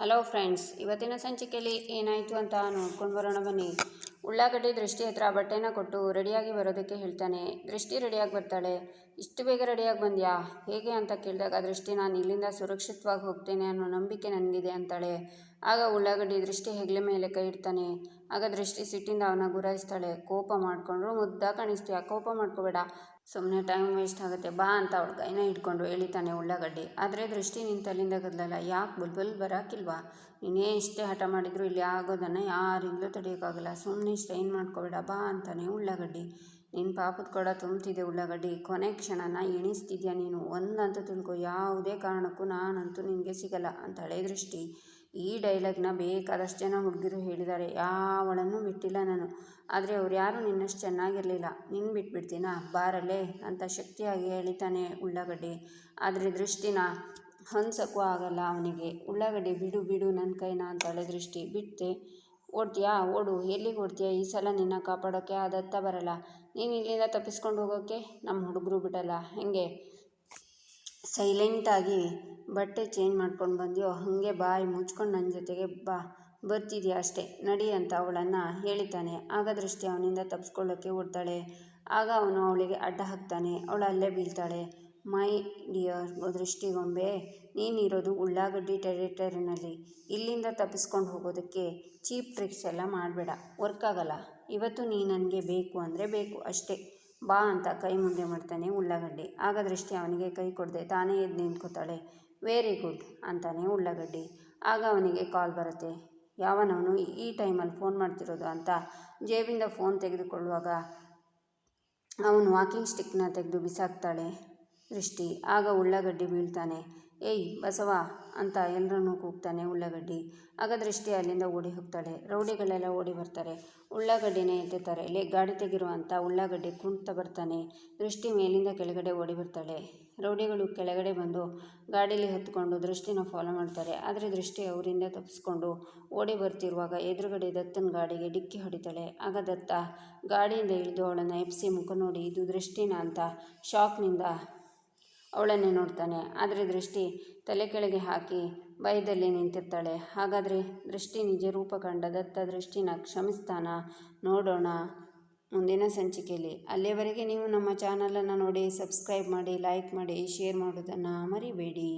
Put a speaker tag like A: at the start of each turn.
A: Hello friends, ಇವತ್ತಿನ ಸಂಚಿಕೆಯಲ್ಲಿ ಏನಾಯಿತು ಅಂತ ನೋಡ್ಕೊಂಡು ಬರೋಣ ಬನ್ನಿ. ಉಳ್ಳಾಗಡ್ಡಿ ದೃಷ್ಟಿ ಹತ್ರ ಬಟ್ಟೆನ ಕೊಟ್ಟು ರೆಡಿಯಾಗಿ ಬರೋದಕ್ಕೆ ಹೇಳ್ತಾನೆ. ದೃಷ್ಟಿ ರೆಡಿಯಾಗಿ ಬರ್ತಾಳೆ. ಇಷ್ಟು ಬೇಗ ರೆಡಿಯಾಗಿ ಬಂದ್ಯಾ? ಹೇಗೆ ಅಂತ ಕೇಳಿದಾಗ, ದೃಷ್ಟಿ, ನಾನು ಇಲ್ಲಿಂದ ಸುರಕ್ಷಿತವಾಗಿ ಹೋಗ್ತೇನೆ ಅನ್ನೋ ನಂಬಿಕೆ ನನಗಿದೆ ಅಂತಾಳೆ. ಆಗ ಉಳ್ಳಾಗಡ್ಡಿ ದೃಷ್ಟಿ ಹೆಗ್ಲೆ ಮೇಲೆ ಕೈ ಇಡ್ತಾನೆ. ಆಗ ದೃಷ್ಟಿ ಸಿಟ್ಟಿಂದ ಅವನ ಗುರಾಯಿಸ್ತಾಳೆ. ಕೋಪ ಮಾಡಿಕೊಂಡ್ರು ಮುದ್ದ ಕಾಣಿಸ್ತೀಯ? ಕೋಪ ಮಾಡ್ಕೋಬೇಡ. ಸುಮ್ಮನೆ ಟೈಮ್ ವೇಸ್ಟ್ ಆಗುತ್ತೆ. ಬಾ ಅಂತ ಅವಳ ಕೈನ ಹಿಡ್ಕೊಂಡು ಎಳಿತಾನೆ ಉಳ್ಳಾಗಡ್ಡಿ. ಆದರೆ ದೃಷ್ಟಿ ನಿಂತಲ್ಲಿಂದ ಗದಲಲ್ಲ ಯಾಕೆ ಬುಲ್ಬುಲ್ ಬರೋಕ್ಕಿಲ್ವಾ ನೀನೇ ಇಷ್ಟೇ ಹಠ ಮಾಡಿದ್ರು ಇಲ್ಲಿ ಆಗೋದನ್ನು ಯಾರಿಂದಲೂ ತಡೆಯೋಕ್ಕಾಗಲ್ಲ. ಸುಮ್ಮನೆ ಸ್ಟ್ರೈನ್ ಮಾಡ್ಕೋಬೇಡ. ಬಾ ಅಂತಾನೆ ಉಳ್ಳಾಗಡ್ಡಿ. ನಿನ್ನ ಪಾಪದ ಕೊಡ ತುಂಬ್ತಿದೆ ಉಳ್ಳಾಗಡ್ಡಿ. ಕೊನೆ ಕ್ಷಣನ ಎಣಿಸ್ತಿದ್ಯಾ ನೀನು? ಒಂದಂತೂ ತಿಳ್ಕೊ, ಯಾವುದೇ ಕಾರಣಕ್ಕೂ ನಾನಂತೂ ನಿನಗೆ ಸಿಗಲ್ಲ ಅಂತಾಳೆ ದೃಷ್ಟಿ ಈ ಡೈಲಾಗ್ನ ಬೇಕಾದಷ್ಟು ಜನ ಹುಡುಗಿರು ಹೇಳಿದ್ದಾರೆ ಯಾವಳನ್ನು ಬಿಟ್ಟಿಲ್ಲ ನಾನು. ಆದರೆ ಅವ್ರು ಯಾರೂ ನಿನ್ನಷ್ಟು ಚೆನ್ನಾಗಿರಲಿಲ್ಲ. ನಿನ್ನ ಬಿಟ್ಬಿಡ್ತೀನಾ? ಬಾರಲ್ಲೇ ಅಂತ ಶಕ್ತಿಯಾಗಿ ಹೇಳಿತಾನೆ ಉಳ್ಳಾಗಡ್ಡಿ. ಆದರೆ ದೃಷ್ಟಿನ ಹೊಂದ್ಸೋಕ್ಕೂ ಆಗಲ್ಲ ಅವನಿಗೆ. ಉಳ್ಳಾಗಡ್ಡಿ ಬಿಡು ಬಿಡು ನನ್ನ ಕೈನ ಅಂತಾಳೆ ದೃಷ್ಟಿ ಬಿಟ್ಟೆ ಓಡ್ತೀಯಾ? ಓಡು. ಎಲ್ಲಿಗೆ ಓಡ್ತೀಯಾ? ಈ ಸಲ ನಿನ್ನ ಕಾಪಾಡೋಕ್ಕೆ ಅದತ್ತ ಬರಲ್ಲ. ನೀನು ಇಲ್ಲಿಂದ ತಪ್ಪಿಸ್ಕೊಂಡು ಹೋಗೋಕ್ಕೆ ನಮ್ಮ ಹುಡುಗರು ಬಿಡಲ್ಲ. ಹೇಗೆ? ಸೈಲೆಂಟಾಗಿ ಬಟ್ಟೆ ಚೇಂಜ್ ಮಾಡ್ಕೊಂಡು ಬಂದಿಯೋ? ಹಾಗೆ ಬಾಯಿ ಮುಚ್ಕೊಂಡು ನನ್ನ ಜೊತೆಗೆ ಬಾ. ಬರ್ತಿದ್ಯಾ ಅಷ್ಟೇ? ನಡಿ ಅಂತ ಅವಳನ್ನು ಹೇಳಿತಾನೆ ಆಗ ದೃಷ್ಟಿ ಅವನಿಂದ ತಪ್ಪಿಸ್ಕೊಳ್ಳೋಕ್ಕೆ ಓಡ್ತಾಳೆ. ಆಗ ಅವನು ಅವಳಿಗೆ ಅಡ್ಡ ಹಾಕ್ತಾನೆ. ಅವಳು ಅಲ್ಲೇ ಬೀಳ್ತಾಳೆ. ಮೈ ಡಿಯರ್ ದೃಷ್ಟಿಗೊಂಬೆ, ನೀನಿರೋದು ಉಳ್ಳಾಗಡ್ಡಿ ಟೆರಿಟರಿನಲ್ಲಿ. ಇಲ್ಲಿಂದ ತಪ್ಪಿಸ್ಕೊಂಡು ಹೋಗೋದಕ್ಕೆ ಚೀಪ್ ಟ್ರಿಕ್ಸ್ ಎಲ್ಲ ಮಾಡಬೇಡ. ವರ್ಕ್ ಆಗಲ್ಲ. ಇವತ್ತು ನೀ ನನಗೆ ಬೇಕು ಅಂದರೆ ಬೇಕು, ಅಷ್ಟೇ. ಬಾ ಅಂತ ಕೈ ಮುಂದೆ ಮಾಡ್ತಾನೆ ಉಳ್ಳಾಗಡ್ಡಿ. ಆಗ ದೃಷ್ಟಿ ಅವನಿಗೆ ಕೈ ಕೊಡದೆ, ತಾನೇ ಎದ್ದು ನಿಂತ್ಕೋತಾಳೆ. ವೆರಿ ಗುಡ್, ಅಂತಾನೆ ಉಳ್ಳಾಗಡ್ಡಿ. ಆಗ ಅವನಿಗೆ ಕಾಲ್ ಬರುತ್ತೆ. ಯಾವನವನು ಈ ಟೈಮಲ್ಲಿ ಫೋನ್ ಮಾಡ್ತಿರೋದು ಅಂತ ಜೇಬಿಂದ ಫೋನ್ ತೆಗೆದುಕೊಳ್ಳುವಾಗ ಅವನು ವಾಕಿಂಗ್ ಸ್ಟಿಕ್ನ ತೆಗೆದು ಬಿಸಾಕ್ತಾಳೆ. ದೃಷ್ಟಿ ಆಗ ಉಳ್ಳಾಗಡ್ಡಿ ಬೀಳ್ತಾನೆ. ಏಯ್, ಬಸವ! ಅಂತ ಎಲ್ಲರನ್ನೂ ಕೂಗ್ತಾನೆ ಉಳ್ಳಾಗಡ್ಡಿ. ಆಗ ದೃಷ್ಟಿ ಅಲ್ಲಿಂದ ಓಡಿ ಹೋಗ್ತಾಳೆ. ರೌಡಿಗಳೆಲ್ಲ ಓಡಿ ಬರ್ತಾರೆ. ಉಳ್ಳಾಗಡ್ಡಿನೇ ಎತ್ತುತ್ತಾರೆ. ಲೇ, ಗಾಡಿ ತೆಗಿರುವಂಥ ಉಳ್ಳಾಗಡ್ಡಿ ಕುಂಟ ಬರ್ತಾನೆ. ದೃಷ್ಟಿ ಮೇಲಿಂದ ಕೆಳಗಡೆ ಓಡಿ ಬರ್ತಾಳೆ. ರೌಡಿಗಳು ಕೆಳಗಡೆ ಬಂದು ಗಾಡೀಲಿ ಹತ್ಕೊಂಡು ದೃಷ್ಟಿನ ಫಾಲೋ ಮಾಡ್ತಾರೆ. ಆದರೆ ದೃಷ್ಟಿ ಅವರಿಂದ ತಪ್ಪಿಸ್ಕೊಂಡು ಓಡಿ ಬರ್ತಿರುವಾಗ ಎದುರುಗಡೆ ದತ್ತನ ಗಾಡಿಗೆ ಡಿಕ್ಕಿ ಹೊಡಿತಾಳೆ. ಆಗ ದತ್ತ ಗಾಡಿಯಿಂದ ಇಳಿದು ಅವಳನ್ನು ಎಪ್ಸಿ ಮುಖ ನೋಡಿ, ಇದು ದೃಷ್ಟಿನ ಅಂತ ಶಾಕ್ನಿಂದ ಅವಳನ್ನೇ ನೋಡ್ತಾನೆ. ಆದರೆ ದೃಷ್ಟಿ ತಲೆ ಕೆಳಗೆ ಹಾಕಿ ಭಯದಲ್ಲಿ ನಿಂತಿರ್ತಾಳೆ. ಹಾಗಾದರೆ ದೃಷ್ಟಿ ನಿಜ ರೂಪ ಕಂಡ ದತ್ತ ದೃಷ್ಟಿನ ಕ್ಷಮಿಸ್ತಾನ? ನೋಡೋಣ ಮುಂದಿನ ಸಂಚಿಕೆಯಲ್ಲಿ. ಅಲ್ಲಿಯವರೆಗೆ ನೀವು ನಮ್ಮ ಚಾನಲನ್ನು ನೋಡಿ, ಸಬ್ಸ್ಕ್ರೈಬ್ ಮಾಡಿ, ಲೈಕ್ ಮಾಡಿ, ಶೇರ್ ಮಾಡೋದನ್ನು ಮರಿಬೇಡಿ.